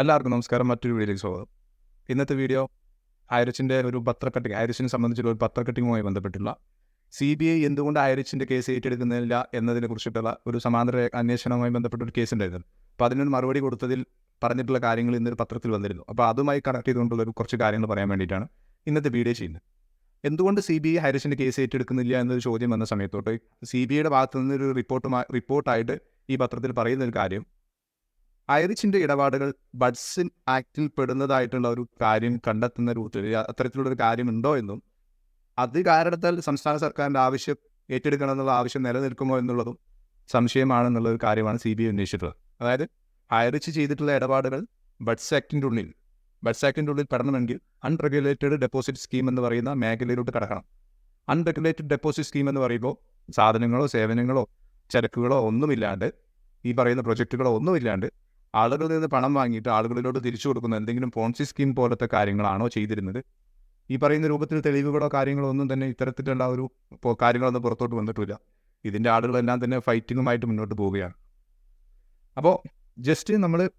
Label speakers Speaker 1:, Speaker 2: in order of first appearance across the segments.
Speaker 1: എല്ലാവർക്കും നമസ്കാരം. മറ്റൊരു വീഡിയോയിലേക്ക് സ്വാഗതം. ഇന്നത്തെ വീഡിയോ ഐറിച്ചിന്റെ ഒരു പത്രക്കട്ടിങ് ഐറിച്ചിനെ സംബന്ധിച്ചുള്ള ഒരു പത്രക്കട്ടിങ്ങുമായി ബന്ധപ്പെട്ടുള്ള സി ബി ഐ എന്തുകൊണ്ട് ഐറിച്ചിന്റെ കേസ് ഏറ്റെടുക്കുന്നില്ല എന്നതിനെ കുറിച്ചിട്ടുള്ള ഒരു സമാന്തര അന്വേഷണവുമായി ബന്ധപ്പെട്ട ഒരു കേസ് ഉണ്ടായിരുന്നു. അപ്പോൾ അതിനൊരു മറുപടി കൊടുത്തതിൽ പറഞ്ഞിട്ടുള്ള കാര്യങ്ങൾ ഇന്നൊരു പത്രത്തിൽ വന്നിരുന്നു. അപ്പോൾ അതുമായി കണക്ട് ചെയ്തുകൊണ്ടുള്ള ഒരു കുറച്ച് കാര്യങ്ങൾ പറയാൻ വേണ്ടിയിട്ടാണ് ഇന്നത്തെ വീഡിയോ ചെയ്യുന്നത്. എന്തുകൊണ്ട് സി ബി ഐ ഹൈറിച്ചിന്റെ കേസ് ഏറ്റെടുക്കുന്നില്ല എന്നൊരു ചോദ്യം വന്ന സമയത്തോട്ട് സി ബി ഐയുടെ ഭാഗത്തു നിന്നൊരു റിപ്പോർട്ടുമായി റിപ്പോർട്ടായിട്ട് ഈ പത്രത്തിൽ പറയുന്ന ഒരു കാര്യം ഐറിച്ചിന്റെ ഇടപാടുകൾ ബഡ്സിൻ ആക്ടിൽ പെടുന്നതായിട്ടുള്ള ഒരു കാര്യം കണ്ടെത്തുന്ന രൂപത്തിൽ അത്തരത്തിലുള്ള ഒരു കാര്യമുണ്ടോ എന്നും അത് കാരണത്താൽ സംസ്ഥാന സർക്കാരിന്റെ ആവശ്യം ഏറ്റെടുക്കണം എന്നുള്ള ആവശ്യം നിലനിൽക്കുമോ എന്നുള്ളതും സംശയമാണെന്നുള്ള ഒരു കാര്യമാണ് സി ബി ഐ അന്വേഷിച്ചിട്ടുള്ളത്. അതായത് ഐറിച്ച് ചെയ്തിട്ടുള്ള ഇടപാടുകൾ ബഡ്സ് ആക്ടിന്റെ ഉള്ളിൽ ബഡ്സ് ആക്ടിന്റെ ഉള്ളിൽ പെടണമെങ്കിൽ അൺറെഗുലേറ്റഡ് ഡെപ്പോസിറ്റ് സ്കീം എന്ന് പറയുന്ന മേഖലയിലോട്ട് കടക്കണം. അൺറെഗുലേറ്റഡ് ഡെപ്പോസിറ്റ് സ്കീം എന്ന് പറയുമ്പോൾ സാധനങ്ങളോ സേവനങ്ങളോ ചരക്കുകളോ ഒന്നുമില്ലാണ്ട് ഈ പറയുന്ന പ്രൊജക്റ്റുകളോ ഒന്നുമില്ലാണ്ട് ആളുകളിൽ നിന്ന് പണം വാങ്ങിയിട്ട് ആളുകളിലോട്ട് തിരിച്ചു കൊടുക്കുന്ന എന്തെങ്കിലും പോൺസി സ്കീം പോലത്തെ കാര്യങ്ങളാണോ ചെയ്തിരുന്നത്? ഈ പറയുന്ന രൂപത്തിൽ തെളിവുകളോ കാര്യങ്ങളോ ഒന്നും തന്നെ ഇത്തരത്തിലുള്ള ഒരു കാര്യങ്ങളൊന്നും പുറത്തോട്ട് വന്നിട്ടില്ല. ഇതിന്റെ ആളുകളെല്ലാം തന്നെ ഫൈറ്റിങ്ങുമായിട്ട് മുന്നോട്ട് പോവുകയാണ്. അപ്പോൾ ജസ്റ്റ് നമ്മൾ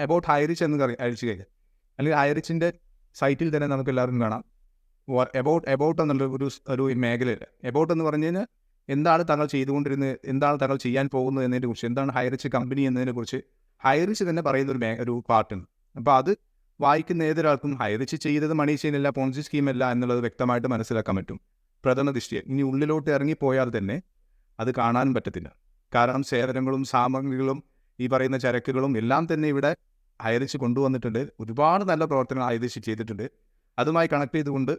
Speaker 1: അബൌട്ട് ഹൈറിച്ച് എന്ന് കറി അഴിച്ചു കഴിഞ്ഞാൽ അല്ലെങ്കിൽ ഹൈറിച്ചിന്റെ സൈറ്റിൽ തന്നെ നമുക്ക് എല്ലാവർക്കും കാണാം. എബൌട്ട് എബൌട്ട് എന്നുള്ള ഒരു ഒരു മേഖലയിൽ എബൌട്ട് എന്ന് പറഞ്ഞു കഴിഞ്ഞാൽ എന്താണ് താങ്കൾ ചെയ്തുകൊണ്ടിരുന്നത് എന്താണ് താങ്കൾ ചെയ്യാൻ പോകുന്നത് എന്നതിനെ കുറിച്ച് എന്താണ് ഹൈറിച്ച് കമ്പനി എന്നതിനെ കുറിച്ച് ഹൈറിച്ച് തന്നെ പറയുന്ന ഒരു ഒരു പാർട്ടുണ്ട് അപ്പോൾ അത് വായിക്കുന്ന ഏതൊരാൾക്കും ഹൈറിച്ച് ചെയ്തത് മണി ചെയിനല്ല പോൺസി സ്കീമല്ല എന്നുള്ളത് വ്യക്തമായിട്ട് മനസ്സിലാക്കാൻ പറ്റും. പ്രഥമ ദൃഷ്ടിയെ ഇനി ഉള്ളിലോട്ട് ഇറങ്ങിപ്പോയാൽ തന്നെ അത് കാണാനും പറ്റത്തില്ല. കാരണം സേവനങ്ങളും സാമഗ്രികളും ഈ പറയുന്ന ചരക്കുകളും എല്ലാം തന്നെ ഇവിടെ ഹൈറിച്ച് കൊണ്ടുവന്നിട്ടുണ്ട്. ഒരുപാട് നല്ല പ്രവർത്തനങ്ങൾ ഹൈറിച്ച് ചെയ്തിട്ടുണ്ട്. അതുമായി കണക്ട് ചെയ്തുകൊണ്ട്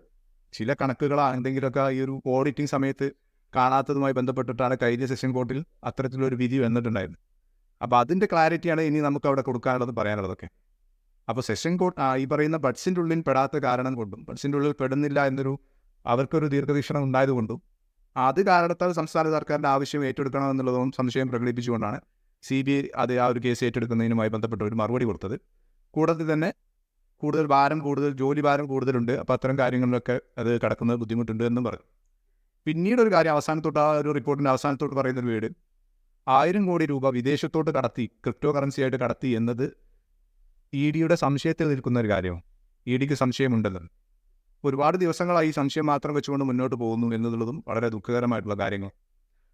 Speaker 1: ചില കണക്കുകൾ എന്തെങ്കിലുമൊക്കെ ഈ ഒരു ഓഡിറ്റിംഗ് സമയത്ത് കാണാത്തതുമായി ബന്ധപ്പെട്ടിട്ടാണ് കഴിഞ്ഞ സെഷൻ കോർട്ടിൽ അത്തരത്തിലൊരു വിധി വന്നിട്ടുണ്ടായിരുന്നു അപ്പോൾ അതിന്റെ ക്ലാരിറ്റിയാണ് ഇനി നമുക്ക് അവിടെ കൊടുക്കാനുള്ളത് പറയാനുള്ളതൊക്കെ. അപ്പോൾ സെഷൻ കോർട്ട് ഈ പറയുന്ന ബഡ്സിന്റെ ഉള്ളിൽ പെടാത്ത കാരണം കൊണ്ടും ബഡ്സിന്റെ ഉള്ളിൽ പെടുന്നില്ല എന്നൊരു അവർക്കൊരു ദീർഘവീക്ഷണം ഉണ്ടായതുകൊണ്ടും അത് കാരണത്താൽ സംസ്ഥാന സർക്കാരിന്റെ ആവശ്യം ഏറ്റെടുക്കണം എന്നുള്ളതും സംശയം പ്രകടിപ്പിച്ചുകൊണ്ടാണ് സി ബി ഐ അത് ആ ഒരു കേസ് ഏറ്റെടുക്കുന്നതിനുമായി ബന്ധപ്പെട്ട ഒരു മറുപടി കൊടുത്തത്. കൂടാതെ തന്നെ കൂടുതൽ ഭാരം കൂടുതൽ ജോലി ഭാരം കൂടുതലുണ്ട്. അപ്പോൾ അത്തരം കാര്യങ്ങളിലൊക്കെ അത് കിടക്കുന്നത് ബുദ്ധിമുട്ടുണ്ട് എന്നും പറഞ്ഞു. പിന്നീട് ഒരു കാര്യം അവസാനത്തോട്ട് ആ ഒരു റിപ്പോർട്ടിന്റെ അവസാനത്തോട്ട് പറയുന്ന ഒരു വീട്. ആയിരം കോടി രൂപ വിദേശത്തോട്ട് കടത്തി ക്രിപ്റ്റോ കറൻസി ആയിട്ട് കടത്തി എന്നത് ഇ ഡിയുടെ സംശയത്തിൽ നിൽക്കുന്ന ഒരു കാര്യമാണ് ഇ ഡിക്ക് സംശയമുണ്ടല്ലോ ഒരുപാട് ദിവസങ്ങളായി സംശയം മാത്രം വെച്ചുകൊണ്ട് മുന്നോട്ട് പോകുന്നു എന്നുള്ളതും വളരെ ദുഃഖകരമായിട്ടുള്ള കാര്യങ്ങൾ.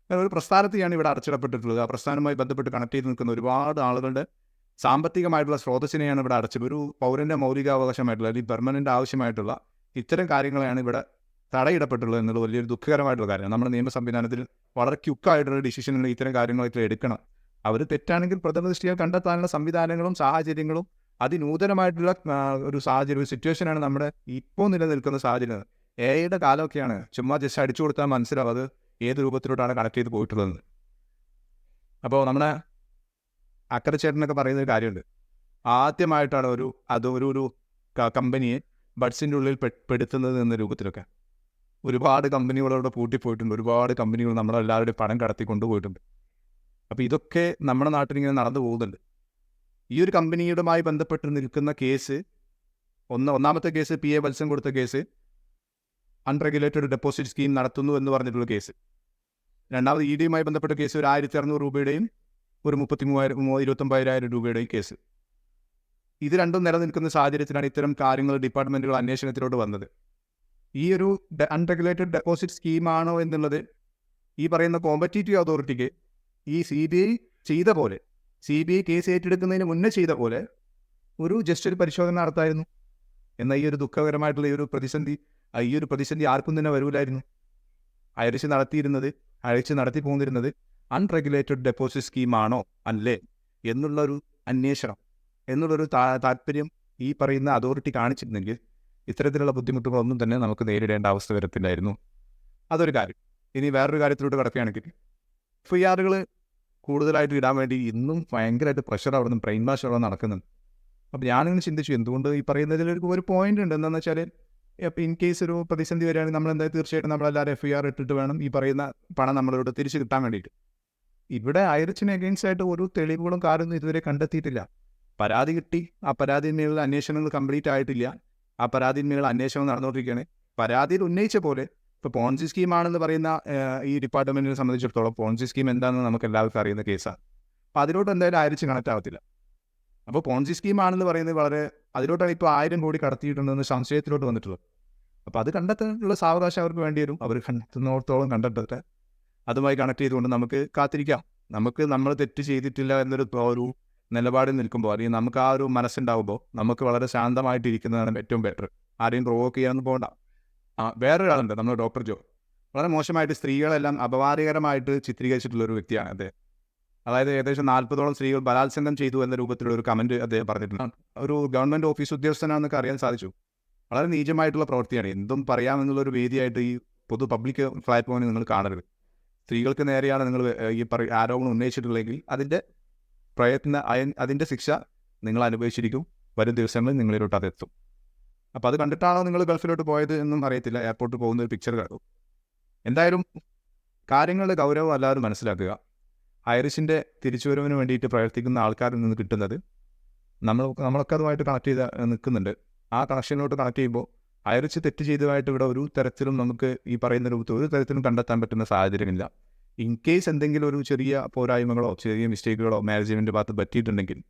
Speaker 1: ഒരു പ്രസ്ഥാനത്തെയാണ് ഇവിടെ അടച്ചിടപ്പെട്ടിട്ടുള്ളത്. ആ പ്രസ്ഥാനവുമായി ബന്ധപ്പെട്ട് കണക്ട് ചെയ്ത് നിൽക്കുന്ന ഒരുപാട് ആളുകളുടെ സാമ്പത്തികമായിട്ടുള്ള സ്രോതസ്സിനെയാണ് ഇവിടെ അടച്ചത്. ഒരു പൗരന്റെ മൗലികാവകാശമായിട്ടുള്ള അല്ലെങ്കിൽ പെർമനന്റ് ആവശ്യമായിട്ടുള്ള ഇത്തരം കാര്യങ്ങളെയാണ് ഇവിടെ തടയിടപ്പെട്ടുള്ളത് എന്നുള്ളത് വലിയൊരു ദുഃഖകരമായിട്ടുള്ള കാര്യമാണ്. നമ്മുടെ നിയമ സംവിധാനത്തിൽ വളരെ ക്യുക്കായിട്ടുള്ള ഡിസിഷനുകൾ ഇത്തരം കാര്യങ്ങളൊക്കെ എടുക്കണം. അവർ തെറ്റാണെങ്കിൽ പ്രഥമ ദൃഷ്ടിയാൽ കണ്ടെത്താനുള്ള സംവിധാനങ്ങളും സാഹചര്യങ്ങളും അതിനൂതനമായിട്ടുള്ള ഒരു സാഹചര്യം സിറ്റുവേഷനാണ് നമ്മുടെ ഇപ്പോൾ നിലനിൽക്കുന്ന സാഹചര്യം. എ ഐയുടെ കാലമൊക്കെയാണ്. ചുമ്മാ ജസ്റ്റ് അടിച്ചു കൊടുത്താൽ മനസ്സിലാവും അത് ഏത് രൂപത്തിലോട്ടാണ് കണക്ട് ചെയ്ത് പോയിട്ടുള്ളത്. അപ്പോൾ നമ്മുടെ അക്കരച്ചേട്ടനൊക്കെ പറയുന്ന ഒരു കാര്യമുണ്ട്. ആദ്യമായിട്ടാണ് ഒരു അതൊരു ഒരു ഒരു കമ്പനിയെ ബഡ്സിന്റെ ഉള്ളിൽ പെടുത്തുന്നത് എന്ന രൂപത്തിലൊക്കെ. ഒരുപാട് കമ്പനികളോട് പൂട്ടിപ്പോയിട്ടുണ്ട്. ഒരുപാട് കമ്പനികൾ നമ്മളെല്ലാവരുടെയും പണം കടത്തി കൊണ്ടുപോയിട്ടുണ്ട് അപ്പോൾ ഇതൊക്കെ നമ്മുടെ നാട്ടിൽ ഇങ്ങനെ നടന്നു പോകുന്നുണ്ട്. ഈ ഒരു കമ്പനിയുമായി ബന്ധപ്പെട്ട് നിൽക്കുന്ന കേസ് ഒന്ന് ഒന്നാമത്തെ കേസ് പി എ വത്സം കൊടുത്ത കേസ് അൺറെഗുലേറ്റഡ് ഡെപ്പോസിറ്റ് സ്കീം നടത്തുന്നു എന്ന് പറഞ്ഞിട്ടുള്ള കേസ്. രണ്ടാമത് ഇ ഡിയുമായി ബന്ധപ്പെട്ട കേസ് ഒരു ആയിരത്തി അറുന്നൂറ് രൂപയുടെയും ഒരു മുപ്പത്തി മൂവായിരം ഇരുപത്തൊമ്പതിനായിരം രൂപയുടെയും കേസ്. ഇത് രണ്ടും നിലനിൽക്കുന്ന സാഹചര്യത്തിലാണ് ഇത്തരം കാര്യങ്ങൾ ഡിപ്പാർട്ട്മെന്റുകൾ അന്വേഷണത്തിലോട്ട് വന്നത്. ഈ ഒരു അൺറെഗുലേറ്റഡ് ഡെപ്പോസിറ്റ് സ്കീമാണോ എന്നുള്ളത് ഈ പറയുന്ന കോമ്പറ്റീറ്റീവ് അതോറിറ്റിക്ക് ഈ സി ബി ഐ ചെയ്ത പോലെ സി ബി ഐ കേസ് ഏറ്റെടുക്കുന്നതിന് മുന്നേ ചെയ്ത പോലെ ഒരു ജസ്റ്റ് ഒരു പരിശോധന നടത്തായിരുന്നു. എന്നാൽ ഈ ഒരു ദുഃഖകരമായിട്ടുള്ള ഈ ഒരു പ്രതിസന്ധി ഈ ഒരു പ്രതിസന്ധി ആർക്കും തന്നെ വരൂലായിരുന്നു. അയച്ച് നടത്തിയിരുന്നത് അയച്ച് നടത്തി പോന്നിരുന്നത് അൺറെഗുലേറ്റഡ് ഡെപ്പോസിറ്റ് സ്കീമാണോ അല്ലേ എന്നുള്ളൊരു അന്വേഷണം എന്നുള്ളൊരു താല്പര്യം ഈ പറയുന്ന അതോറിറ്റി കാണിച്ചിരുന്നെങ്കിൽ ഇത്തരത്തിലുള്ള ബുദ്ധിമുട്ടുകളൊന്നും തന്നെ നമുക്ക് നേരിടേണ്ട അവസ്ഥ വരത്തില്ലായിരുന്നു. അതൊരു കാര്യം. ഇനി വേറൊരു കാര്യത്തിലോട്ട് കിടക്കുകയാണെങ്കിൽ എഫ് ഐ ആറുകൾ കൂടുതലായിട്ട് ഇടാൻ വേണ്ടി ഇന്നും ഭയങ്കരമായിട്ട് പ്രഷർ അവിടെ നിന്ന് ബ്രെയിൻ വാഷ് അവിടെ നടക്കുന്നുണ്ട്. അപ്പോൾ ഞാനിങ്ങനെ ചിന്തിച്ചു എന്തുകൊണ്ട് ഈ പറയുന്നതിൽ ഒരു ഒരു പോയിന്റ് ഉണ്ട്. എന്താണെന്ന് വെച്ചാൽ ഇപ്പം ഇൻ കേസ് ഒരു പ്രതിസന്ധി വരികയാണെങ്കിൽ നമ്മൾ എന്തായാലും തീർച്ചയായിട്ടും നമ്മളെല്ലാവരും എഫ് ഐ ആർ ഇട്ടിട്ട് വേണം ഈ പറയുന്ന പണം നമ്മളിവിടെ തിരിച്ചു കിട്ടാൻ വേണ്ടിയിട്ട്. ഇവിടെ ഐറിച്ചിന് അഗെയിൻസ്റ്റ് ആയിട്ട് ഒരു തെളിവുകളും കാര്യമൊന്നും ഇതുവരെ കണ്ടെത്തിയിട്ടില്ല. പരാതി കിട്ടി. ആ പരാതിന്മേലുള്ള അന്വേഷണങ്ങൾ കംപ്ലീറ്റ് ആയിട്ടില്ല. ആ പരാതിന്മേൽ അന്വേഷണം നടന്നുകൊണ്ടിരിക്കുകയാണ് പരാതിയിൽ ഉന്നയിച്ച പോലെ ഇപ്പോൾ പോൺസി സ്കീമാണെന്ന് പറയുന്ന ഈ ഡിപ്പാർട്ട്മെന്റിനെ സംബന്ധിച്ചിടത്തോളം പോൺസി സ്കീം എന്താണെന്ന് നമുക്ക് എല്ലാവർക്കും അറിയുന്ന കേസാണ് അപ്പോൾ അതിലോട്ട് എന്തായാലും ആയിരിച്ച് കണക്ട് ആവത്തില്ല. അപ്പോൾ പോൺസി സ്കീമാണെന്ന് പറയുന്നത് വളരെ അതിലോട്ടാണ് ഇപ്പോൾ ആയിരം കോടി കടത്തിയിട്ടുണ്ടെന്ന് സംശയത്തിലോട്ട് വന്നിട്ടുള്ളത്. അപ്പോൾ അത് കണ്ടെത്താനുള്ള സാവകാശം അവർക്ക് വേണ്ടി വരും. അവർ കണ്ടെത്തുന്നിടത്തോളം കണ്ടെത്തട്ടെ. അതുമായി കണക്ട് ചെയ്തുകൊണ്ട് നമുക്ക് കാത്തിരിക്കാം. നമുക്ക് നമ്മൾ തെറ്റ് ചെയ്തിട്ടില്ല എന്നൊരു ഒരു നിലപാടിൽ നിൽക്കുമ്പോൾ അല്ലെങ്കിൽ നമുക്ക് ആ ഒരു മനസ്സുണ്ടാവുമ്പോൾ നമുക്ക് വളരെ ശാന്തമായിട്ടിരിക്കുന്നതാണ് ഏറ്റവും ബെറ്റർ ആരെയും പ്രൊവോക്ക് ചെയ്യാനൊന്നും പോകണ്ട വേറൊരാളുണ്ട് നമ്മുടെ ഡോക്ടർ ജോ. വളരെ മോശമായിട്ട് സ്ത്രീകളെല്ലാം അപവാദികരമായിട്ട് ചിത്രീകരിച്ചിട്ടുള്ള ഒരു വ്യക്തിയാണ് അദ്ദേഹം. അതായത് ഏകദേശം നാൽപ്പതോളം സ്ത്രീകൾ ബലാത്സംഗം ചെയ്തു എന്ന രൂപത്തിലുള്ള ഒരു കമന്റ് അദ്ദേഹം പറഞ്ഞിട്ടുണ്ട്. ഒരു ഗവൺമെന്റ് ഓഫീസ് ഉദ്യോഗസ്ഥനാണെന്നൊക്കെ അറിയാൻ സാധിച്ചു. വളരെ നീചമായിട്ടുള്ള പ്രവൃത്തിയാണ്. എന്തും പറയാമെന്നുള്ള ഒരു വേദിയായിട്ട് ഈ പൊതു പബ്ലിക് പ്ലാറ്റ്ഫോമിൽ നിങ്ങൾ കാണരുത്. സ്ത്രീകൾക്ക് നേരെയാണ് നിങ്ങൾ ഈ പറ ആരോപണം ഉന്നയിച്ചിട്ടുള്ളതെങ്കിൽ അതിന്റെ പ്രയത്ന അതിന്റെ ശിക്ഷ നിങ്ങൾ അനുഭവിച്ചിരിക്കും. വരും ദിവസങ്ങളിൽ നിങ്ങളിലോട്ട് അതെത്തും. അപ്പോൾ അത് കണ്ടിട്ടാണോ നിങ്ങൾ ഗൾഫിലോട്ട് പോയത് എന്നും അറിയത്തില്ല. എയർപോർട്ട് പോകുന്ന ഒരു പിക്ചർ കണ്ടു. എന്തായാലും കാര്യങ്ങളുടെ ഗൗരവം എല്ലാവരും മനസ്സിലാക്കുക. ഐറിഷിന്റെ തിരിച്ചുവരവിന് വേണ്ടിയിട്ട് പ്രവർത്തിക്കുന്ന ആൾക്കാരിൽ നിന്ന് കിട്ടുന്നത് നമ്മൾ നമ്മളൊക്കെ അതുമായിട്ട് കണക്ട് ചെയ്ത് നിൽക്കുന്നുണ്ട്. ആ കണക്ഷനിലോട്ട് കണക്ട് ചെയ്യുമ്പോൾ ഐറിച്ച് തെറ്റ് ചെയ്തതായിട്ട് ഇവിടെ ഒരു തരത്തിലും നമുക്ക് ഈ പറയുന്ന രൂപത്തിൽ ഒരു തരത്തിലും കണ്ടെത്താൻ പറ്റുന്ന സാഹചര്യമില്ല. ഇൻ കേസ് എന്തെങ്കിലും ഒരു ചെറിയ പോരായ്മകളോ ചെറിയ മിസ്റ്റേക്കുകളോ മാനേജ്മെന്റ് ഭാഗത്ത് പറ്റിയിട്ടുണ്ടെങ്കിൽ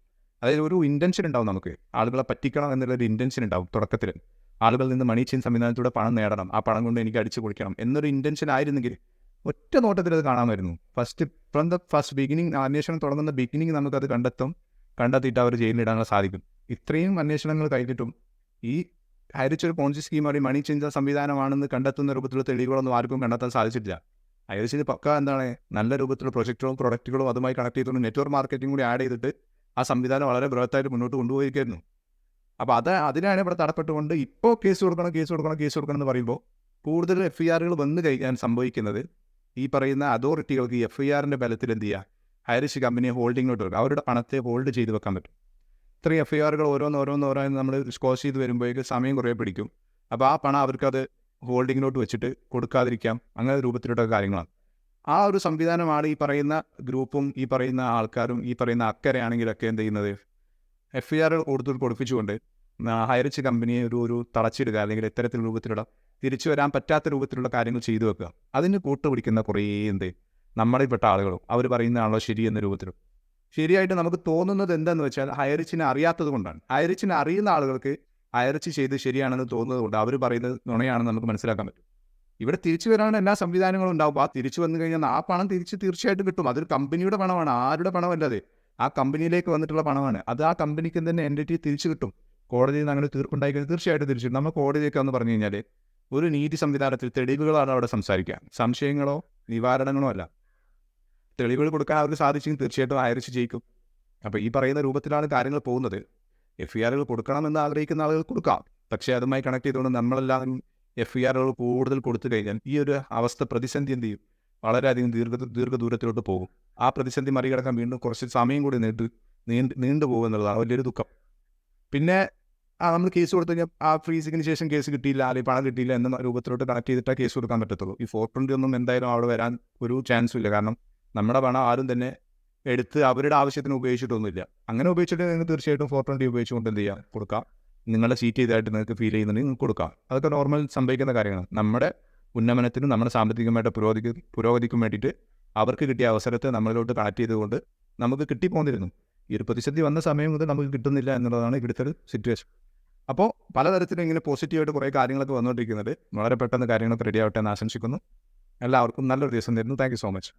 Speaker 1: അതായത് ഒരു ഇന്റൻഷൻ ഉണ്ടാവും നമുക്ക്. ആളുകളെ പറ്റിക്കണം എന്നുള്ളൊരു ഇന്റൻഷൻ ഉണ്ടാവും തുടക്കത്തിൽ ആളുകളിൽ നിന്ന് മണി ചെയിൻ സംവിധാനത്തിലൂടെ പണം നേടണം. ആ പണം കൊണ്ട് എനിക്ക് അടിച്ചു പൊളിക്കണം എന്നൊരു ഇന്റൻഷൻ ആയിരുന്നെങ്കിൽ ഒറ്റ നോട്ടത്തിൽ അത് കാണാമായിരുന്നു. First from the first beginning അന്വേഷണം തുടങ്ങുന്ന ബിഗിനിങ് നമുക്കത് കണ്ടെത്തും. കണ്ടെത്തിയിട്ട് അവർ ജയിലിലിടാൻ സാധിക്കും. ഇത്രയും അന്വേഷണങ്ങൾ കഴിഞ്ഞിട്ടും ഈ ഹരിച്ചൊരു പോൺസി സ്കീം മണി ചെയിൻ സംവിധാനമാണെന്ന് കണ്ടെത്തുന്ന രൂപത്തിലുള്ള തെളിവുകളൊന്നും ആർക്കും കണ്ടെത്താൻ സാധിച്ചിട്ടില്ല. ഐറിഷിന് പക്ക എന്താണ് നല്ല രൂപത്തിലുള്ള പ്രൊജക്റ്റുകളും പ്രൊഡക്റ്റുകളും അതുമായി കണക്ട് ചെയ്തുകൊണ്ട് നെറ്റ്വർക്ക് മാർക്കറ്റിംഗ് കൂടി ആഡ് ചെയ്തിട്ട് ആ സംവിധാനം വളരെ ബൃഹത്തായിട്ട് മുന്നോട്ട് കൊണ്ടുപോയിരിക്കുന്നു. അപ്പോൾ അത് അതിനാണ് ഇവിടെ തടപ്പെട്ടുകൊണ്ട് ഇപ്പോൾ കേസ് കൊടുക്കണം കേസ് കൊടുക്കണം കേസ് കൊടുക്കണം എന്ന് പറയുമ്പോൾ കൂടുതൽ എഫ് ഐ ആറുകൾ വന്നു കഴിക്കാൻ സംഭവിക്കുന്നത്. ഈ പറയുന്ന അതോറിറ്റികൾക്ക് ഈ എഫ് ഐ ആറിന്റെ ബലത്തിൽ എന്ത് ചെയ്യുക? ഹൈറിഷ് കമ്പനിയെ ഹോൾഡിങ്ങിലോട്ട് വെക്കുക. അവരുടെ പണത്തെ ഹോൾഡ് ചെയ്ത് വെക്കാൻ പറ്റും. ഇത്രയും എഫ് ഐ ആറുകൾ ഓരോന്ന് ഓരോന്ന് ഓരോന്ന് നമ്മൾ സ്കോസ് ചെയ്ത് വരുമ്പോഴേക്കും സമയം കുറേ പിടിക്കും. അപ്പോൾ ആ പണം അവർക്കത് ഹോൾഡിങ്ങിലോട്ട് വെച്ചിട്ട് കൊടുക്കാതിരിക്കാം. അങ്ങനെ രൂപത്തിലോട്ടൊക്കെ കാര്യങ്ങളാണ്. ആ ഒരു സംവിധാനമാണ് ഈ പറയുന്ന ഗ്രൂപ്പും ഈ പറയുന്ന ആൾക്കാരും ഈ പറയുന്ന അക്കരയാണെങ്കിലൊക്കെ എന്ത് ചെയ്യുന്നത്? എഫ് ഐ ആർ കൊടുത്തു കൊടുപ്പിച്ചുകൊണ്ട് ഹയർച്ച് കമ്പനിയെ ഒരു ഒരു തളച്ചിടുക അല്ലെങ്കിൽ ഇത്തരത്തിൽ രൂപത്തിലുള്ള തിരിച്ചു വരാൻ പറ്റാത്ത രൂപത്തിലുള്ള കാര്യങ്ങൾ ചെയ്തു വെക്കുക. അതിന് കൂട്ടുപിടിക്കുന്ന കുറേ എന്ത്? നമ്മളിൽപ്പെട്ട ആളുകളും അവർ പറയുന്നതാണല്ലോ ശരി എന്ന രൂപത്തിലും. ശരിയായിട്ട് നമുക്ക് തോന്നുന്നത് എന്താണെന്ന് വെച്ചാൽ ഹൈറിച്ചിനെ അറിയാത്തത് കൊണ്ടാണ്. ഹൈറിച്ചിനെ അറിയുന്ന ആളുകൾക്ക് ഹൈറിച്ച് ചെയ്ത് ശരിയാണെന്ന് തോന്നുന്നതുകൊണ്ട് അവർ പറയുന്നത് നുണയാണെന്ന് നമുക്ക് മനസ്സിലാക്കാൻ പറ്റും. ഇവിടെ തിരിച്ചു വരാനുള്ള എല്ലാ സംവിധാനങ്ങളും ഉണ്ടാവും. ആ തിരിച്ചു വന്നു കഴിഞ്ഞാൽ ആ പണം തിരിച്ച് തീർച്ചയായിട്ടും കിട്ടും. അതൊരു കമ്പനിയുടെ പണമാണ്. ആരുടെ പണമല്ലാതെ ആ കമ്പനിയിലേക്ക് വന്നിട്ടുള്ള പണമാണ്. അത് ആ കമ്പനിക്ക് തന്നെ എന്റിറ്റി തിരിച്ചു കിട്ടും. കോടതിയിൽ നിന്ന് അങ്ങനെ തീർപ്പുണ്ടായി കഴിഞ്ഞാൽ തീർച്ചയായിട്ടും തിരിച്ചു നമ്മൾ കോടതിയൊക്കെ എന്ന് പറഞ്ഞു കഴിഞ്ഞാൽ ഒരു നീതി സംവിധാനത്തിൽ തെളിവുകളാണ് അവിടെ സംസാരിക്കുക സംശയങ്ങളോ നിവാരണങ്ങളോ അല്ല. തെളിവുകൾ കൊടുക്കാൻ അവർക്ക് സാധിച്ചെങ്കിൽ തീർച്ചയായിട്ടും അയറിച്ച് ജയിക്കും. അപ്പോൾ ഈ പറയുന്ന രൂപത്തിലാണ് കാര്യങ്ങൾ പോകുന്നത്. എഫ് ഇ ആറുകൾ കൊടുക്കണമെന്ന് ആഗ്രഹിക്കുന്ന ആളുകൾ കൊടുക്കാം. പക്ഷേ അതുമായി കണക്ട് ചെയ്തുകൊണ്ട് നമ്മളെല്ലാവരും എഫ് ഇ ആറുകൾ കൂടുതൽ കൊടുത്തു കഴിഞ്ഞാൽ ഈ ഒരു അവസ്ഥ പ്രതിസന്ധി എന്ത് ചെയ്യും? വളരെയധികം ദീർഘ ദീർഘദൂരത്തിലോട്ട് പോകും. ആ പ്രതിസന്ധി മറികടക്കാൻ വീണ്ടും കുറച്ച് സമയം കൂടി നീണ്ട് നീണ്ട് നീണ്ടു പോകും എന്നുള്ളതാണ് വലിയൊരു ദുഃഖം. പിന്നെ ആ നമ്മൾ കേസ് കൊടുത്തു കഴിഞ്ഞാൽ ആ ഫ്രീസിങ്ങിന് ശേഷം കേസ് കിട്ടിയില്ല അല്ലെങ്കിൽ പണം കിട്ടിയില്ല എന്ന രൂപത്തിലോട്ട് കണക്ട് ചെയ്തിട്ടാ കേസ് കൊടുക്കാൻ പറ്റത്തുള്ളൂ. ഈ ഫോർ ട്വന്റി ഒന്നും എന്തായാലും അവിടെ വരാൻ ഒരു ചാൻസും ഇല്ല. കാരണം നമ്മുടെ പണം ആരും തന്നെ എടുത്ത് അവരുടെ ആവശ്യത്തിന് ഉപയോഗിച്ചിട്ടൊന്നുമില്ല. അങ്ങനെ ഉപയോഗിച്ചിട്ട് നിങ്ങൾക്ക് തീർച്ചയായിട്ടും ഫോർ ട്വന്റി ഉപയോഗിച്ചുകൊണ്ട് എന്ത് ചെയ്യാം? കൊടുക്കാം. നിങ്ങളുടെ സീറ്റ് ഇതായിട്ട് നിങ്ങൾക്ക് ഫീൽ ചെയ്യുന്നുണ്ടെങ്കിൽ നിങ്ങൾക്ക് കൊടുക്കാം. അതൊക്കെ നോർമൽ സംഭവിക്കുന്ന കാര്യങ്ങളാണ്. നമ്മുടെ ഉന്നമനത്തിനും നമ്മുടെ സാമ്പത്തികമായിട്ട് പുരോഗതി പുരോഗതിക്കും വേണ്ടിയിട്ട് അവർക്ക് കിട്ടിയ അവസരത്തെ നമ്മളിലോട്ട് കണക്ട് ചെയ്തുകൊണ്ട് നമുക്ക് കിട്ടിപ്പോന്നിരുന്നു. ഈ ഒരു പ്രതിസന്ധി വന്ന സമയം മുതൽ നമുക്ക് കിട്ടുന്നില്ല എന്നുള്ളതാണ് ഇവിടുത്തെ ഒരു സിറ്റുവേഷൻ അപ്പോൾ പലതരത്തിലും ഇങ്ങനെ പോസിറ്റീവായിട്ട് കുറേ കാര്യങ്ങളൊക്കെ വന്നുകൊണ്ടിരിക്കുന്നത് വളരെ പെട്ടെന്ന് കാര്യങ്ങളൊക്കെ റെഡി ആവട്ടെ എന്ന് ആശംസിക്കുന്നു. എല്ലാവർക്കും നല്ലൊരു ദിവസം തരുന്നു. Thank so much